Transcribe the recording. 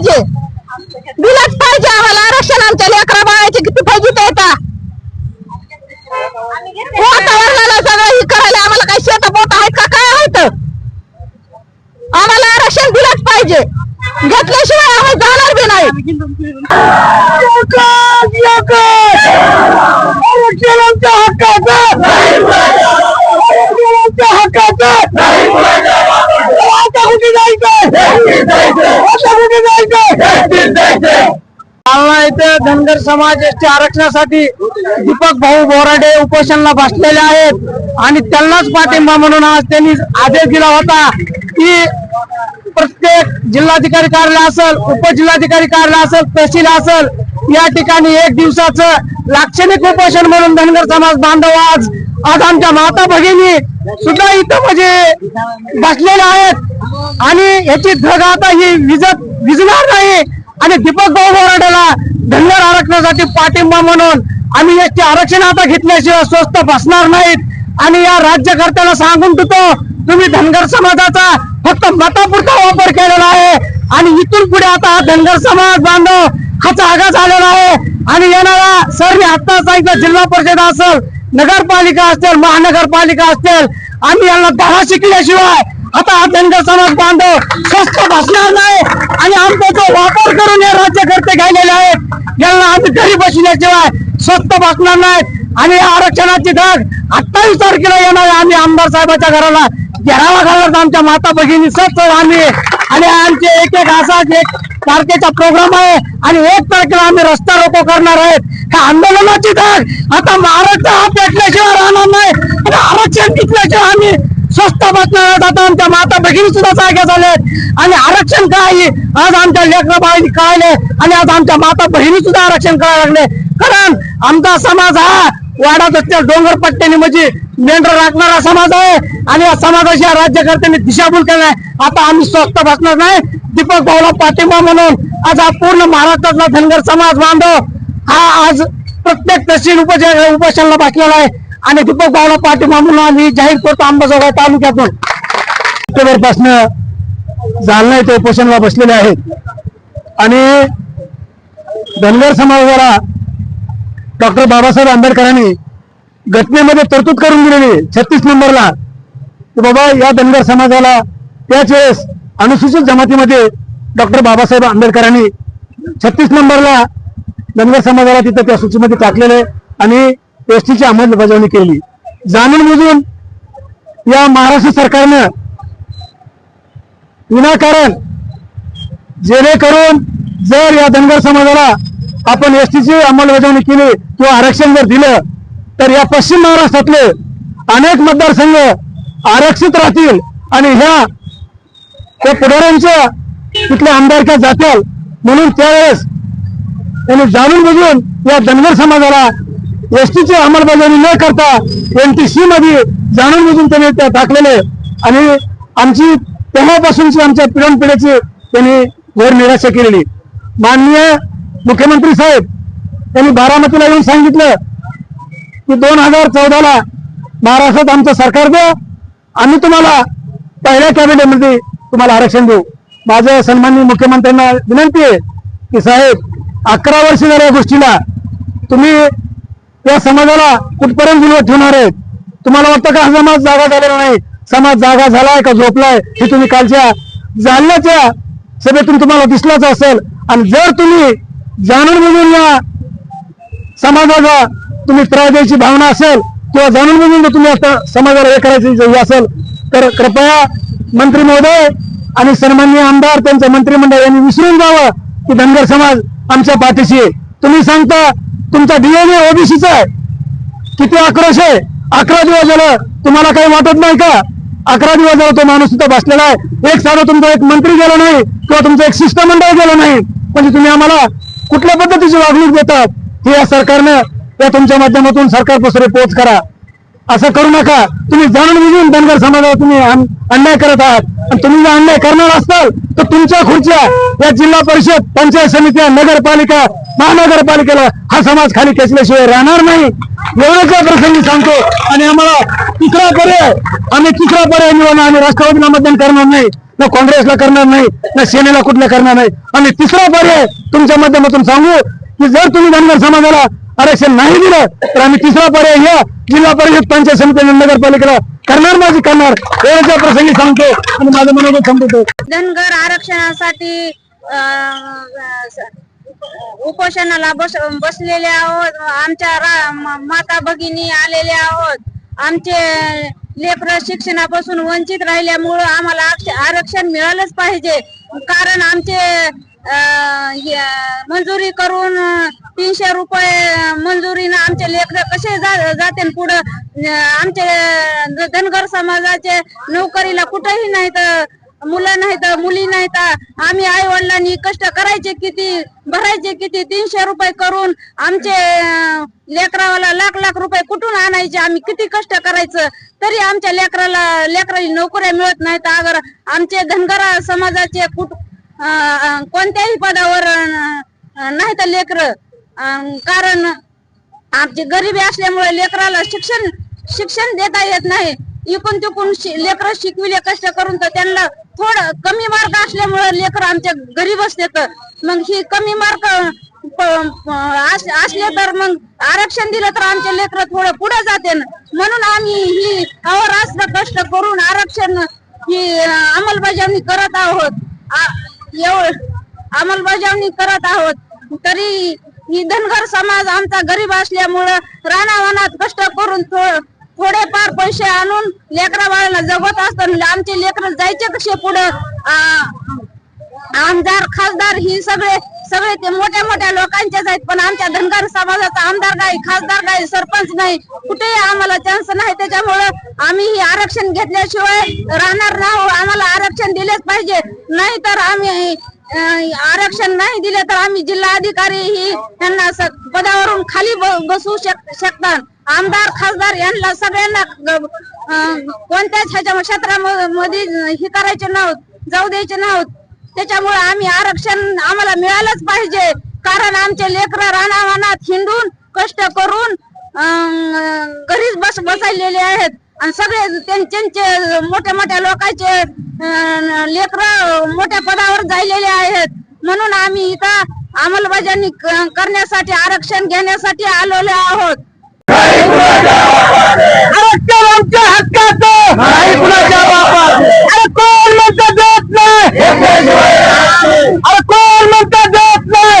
पाहिजे. दिलंच पाहिजे आम्हाला. आरक्षण आमच्या लेकरा बाळाची किती फजित येतात वातावरणाला सगळं हे करायला आम्हाला काही शेत बोट आहेत का? काय आहेत? आम्हाला आरक्षण दिलंच पाहिजे. घेतल्याशिवाय आम्ही जाणार बी नाही. आरक्षणाच्या हक्काचं आरक्षणाच्या हक्काचं आता कुठे जायचं आता कुठे जायचं जालना येथे धनगर समाज एसटी आरक्षणासाठी दीपक भाऊ बोराडे उपोषणला बसलेले आहेत आणि त्यांनाच पाठिंबा म्हणून आज त्यांनी आदेश दिला होता की प्रत्येक जिल्हाधिकारी कार्यालय असेल उपजिल्हाधिकारी कार्यालय असेल तहसील असेल या ठिकाणी एक दिवसाचं लाक्षणिक उपोषण म्हणून धनगर समाज बांधव आज आज आमच्या माता भगिनी सुद्धा इथं म्हणजे बसलेल्या आहेत. आणि याची धग आता ही विजत विजणार नाही. आणि दीपक भाऊ बोराड्याला धनगर आरक्षणासाठी पाठिंबा म्हणून आम्ही याचे आरक्षण आता घेतल्याशिवाय स्वस्त बसणार नाहीत. आणि या राज्यकर्त्याला सांगून देतो तुम्ही धनगर समाजाचा फक्त मतापुरता वापर केलेला आहे. आणि इथून पुढे आता धनगर समाज बांधव हा जागा झालेला आहे. आणि येणारा सर मी आता सांगितलं जिल्हा परिषद असेल नगरपालिका असेल महानगरपालिका असेल आम्ही यांना धडा शिकल्याशिवाय आता हा धनगर समाज बांधव स्वस्त बसणार नाही. वापर करून हे राज्यकर्ते घ्यायलेले आहेत. यांना आम्ही घरी बसल्याशिवाय स्वस्त बसणार नाहीत. आणि या आरक्षणाची धग अठ्ठावीस तारखेला येणार आहे. आम्ही आमदार साहेबाच्या घराला घेरावा घालणार आमच्या माता भगिनी सच आम्ही आणि आमचे एक एक असा एक तारखेचा प्रोग्राम आहे. आणि एक तारखेला आम्ही रस्ता रोको करणार आहेत. ह्या आंदोलनाची धग आता महाराष्ट्र हा पेटल्याशिवाय राहणार नाही. आणि आरक्षण घेतल्याशिवाय आम्ही स्वस्त बसणार आहेत. आता आमच्या माता भगिनी सुद्धा जाग्या झाल्यात. आणि आरक्षण काय? आहे? आज आमच्या लेकरा बाळांनी कळाले आणि आज आमच्या माता बहिणी सुद्धा आरक्षण करायला लागले. कारण आमचा समाज हा वाडात त्या डोंगर पट्ट्याने म्हणजे मेंढर राखणारा समाज आहे. आणि या समाजाशी या राज्यकर्त्यांनी दिशाभूल केलाय आता आम्ही स्वस्त बसणार नाही. दीपक भाऊला पाठिंबा म्हणून आज हा पूर्ण महाराष्ट्रातला धनगर समाज बांधव हा आज प्रत्येक तहसील उपज उपोषणाला बसलेला आहे. आणि दीपक भाऊला पाटील म्हणून आम्ही जाहीर करतो अंबाजोगाई तालुक्यातून. ऑक्टोबरपासनं जालना इथे उपोषणला बसलेले आहेत. आणि धनगर समाजाला डॉक्टर बाबासाहेब आंबेडकरांनी घटनेमध्ये तरतूद करून दिलेली छत्तीस नंबरला. की बाबा या धनगर समाजाला त्याच वेळेस अनुसूचित जमातीमध्ये डॉक्टर बाबासाहेब आंबेडकरांनी छत्तीस नंबरला धनगर समाजाला तिथं त्या सूचीमध्ये टाकलेले आणि एसटीची अंमलबजावणी केली. जाणूनबुजून या महाराष्ट्र सरकारनं विनाकारण जेणेकरून जर या धनगर समाजाला आपण एसटीची अंमलबजावणी केली किंवा आरक्षण जर दिलं तर या पश्चिम महाराष्ट्रातले अनेक मतदारसंघ आरक्षित राहतील आणि ह्या त्या पुढाऱ्यांच्या तिथल्या आमदारक्या जातील. म्हणून त्यावेळेस त्यांनी जाणून बुजून या धनगर समाजाला एसटीची अंमलबजावणी न करता एनटीसी मध्ये जाणून बुजून त्यांनी त्या टाकलेले आणि आमची तेव्हापासूनची आमच्या पिढ्यानपिढ्याची त्यांनी घोर निराशा केलेली. माननीय मुख्यमंत्री साहेब त्यांनी बारामतीला येऊन सांगितलं की दोन हजार चौदाला महाराष्ट्रात आमचं सरकार द्या आम्ही तुम्हाला पहिल्या कॅबिनेटमध्ये तुम्हाला आरक्षण देऊ. माझं सन्माननीय मुख्यमंत्र्यांना विनंती आहे की साहेब अकरा वर्ष झाल्या या गोष्टीला. तुम्ही या समाजाला कुठपर्यंत विरोध ठेवणार आहेत? तुम्हाला वाटतं का हा समाज जागा झालेला नाही? समाज जागा झालाय का? झोपलाय? हे तुम्ही कालच्या जालन्याच्या सभेतून तुम्हाला दिसलाच असेल. आणि जर तुम्ही जाणून बुजून या समाजाला तुम्ही त्रास द्यायची भावना असेल किंवा जाणून बुजून जर तुम्ही आता समाजाला हे करायची असेल तर कृपया मंत्री महोदय आणि सन्मान्य आमदार त्यांचं मंत्रिमंडळ यांनी विसरून जावं की धनगर समाज आमच्या पाठीशी आहे. तुम्ही सांगता तुमचा डीएनए ओबीसीचा आहे. किती आक्रोश आहे? अकरा दिवस झालं तुम्हाला काही वाटत नाही का? अकरा दिवस झाला तो माणूस तिथं बसलेला आहे. एक साधा तुमचा एक मंत्री गेला नाही किंवा तुमचं एक शिष्टमंडळ गेलं नाही. म्हणजे तुम्ही आम्हाला कुठल्या पद्धतीची वागणूक देतात? हे या सरकारनं या तुमच्या माध्यमातून सरकारपासून पोच करा. असं करू नका. तुम्ही जाणून बुजून धनगर समाजाला तुम्ही अन्याय करत आहात. आणि तुम्ही जर अन्याय करणार असाल तर तुमच्या खुर्च्या या जिल्हा परिषद पंचायत समित्या नगरपालिका महानगरपालिकेला हा समाज खाली खेचल्याशिवाय राहणार नाही. एवढंच या प्रसंगी सांगतो. आणि आम्हाला तिसरा पर्याय आम्ही तिसरा पर्याय निवडणार आम्ही राष्ट्रवादीला मतदान करणार नाही ना काँग्रेसला करणार नाही ना सेनेला कुठल्या करणार नाही. आणि तिसरा पर्याय तुमच्या माध्यमातून सांगू की जर तुम्ही धनगर समाजाला आरक्षण नाही दिलं तर आम्ही तिसरा पर्याय घ्या. जिल्हा परिषद पंचायत समिती नगरपालिकेला करणार माझी करणार. एवढ्या प्रसंगी सांगतो आणि माझं मनोगत संपवतो. धनगर आरक्षणासाठी उपोषणाला बस बसलेले आहोत. आमच्या माता भगिनी आलेले आहोत. आमचे लेकर शिक्षणापासून वंचित राहिल्यामुळं आम्हाला आरक्षण मिळालंच पाहिजे. कारण आमचे मंजुरी करून तीनशे रुपये मंजुरीनं आमचे लेकर कसे जाते पुढं? आमचे धनगर समाजाचे नोकरीला कुठेही नाही तर मुलं नाही तर मुली नाही तर आम्ही आई वडिलांनी कष्ट करायचे किती भरायचे किती? तीनशे रुपये करून आमचे लेकराला लेकरावाला लाख लाख रुपये कुठून आणायचे? आम्ही किती कष्ट करायचं? तरी आमच्या लेकराला लेकराला नोकऱ्या मिळत नाही तर अगर आमचे धनगर समाजाचे कुठ कोणत्याही पदावर नाही तर लेकर कारण आमची गरिबी असल्यामुळे लेकराला शिक्षण शिक्षण देता येत नाही. इकून तिकून लेकर शिकविले कष्ट करून तर त्यांना थोडं कमी मार्क असल्यामुळे लेकर आमच्या गरीब असते मग ही कमी मार्क असले तर मग आरक्षण दिलं तर आमचे लेकर थोडं पुढे जाते. म्हणून आम्ही ही अहोरात्र कष्ट करून आरक्षण ही अंमलबजावणी करत आहोत. एवढं अंमलबजावणी करत आहोत. तरी ही धनगर समाज आमचा गरीब असल्यामुळं रानावनात कष्ट करून थोडेफार पैसे आणून लेकरा बाळाला जगत असताना आमचे लेकर जायचे कसे पुढं? आमदार खासदार ही सगळे सगळे ते मोठ्या मोठ्या लोकांचेच आहेत पण आमच्या धनगर समाजाचा आमदार नाही खासदार नाही सरपंच नाही. कुठेही आम्हाला चान्स नाही. त्याच्यामुळं आम्ही ही आरक्षण घेतल्याशिवाय राहणार नाही. आम्हाला आरक्षण दिलेच पाहिजे. नाही तर आम्ही आरक्षण नाही दिले तर आम्ही जिल्हा अधिकारी ही यांना स- पदावरून खाली बसू बसवू शक शकतात आमदार खासदार यांना सगळ्यांना कोणत्याच ह्याच्या क्षेत्रामध्ये हे करायचे नव्हत जाऊ द्यायचे नव्हत त्याच्यामुळे आम्ही आरक्षण आम्हाला मिळालंच पाहिजे. कारण आमचे लेकर रानावानात हिंडून कष्ट करून अं, घरीच बस बसायलेले आहेत. आणि सगळे त्यां- त्यांचे मोठ्या मोठ्या लोकांचे लेकर मोठ्या पदावर जायलेले आहेत. म्हणून आम्ही इथं अंमलबजावणी करण्यासाठी आरक्षण घेण्यासाठी आलेलो आहोत. आरक्षण आमच्या हक्काचं. अरे कोण म्हणतं देत नाही. अरे कोण म्हणता देत नाही?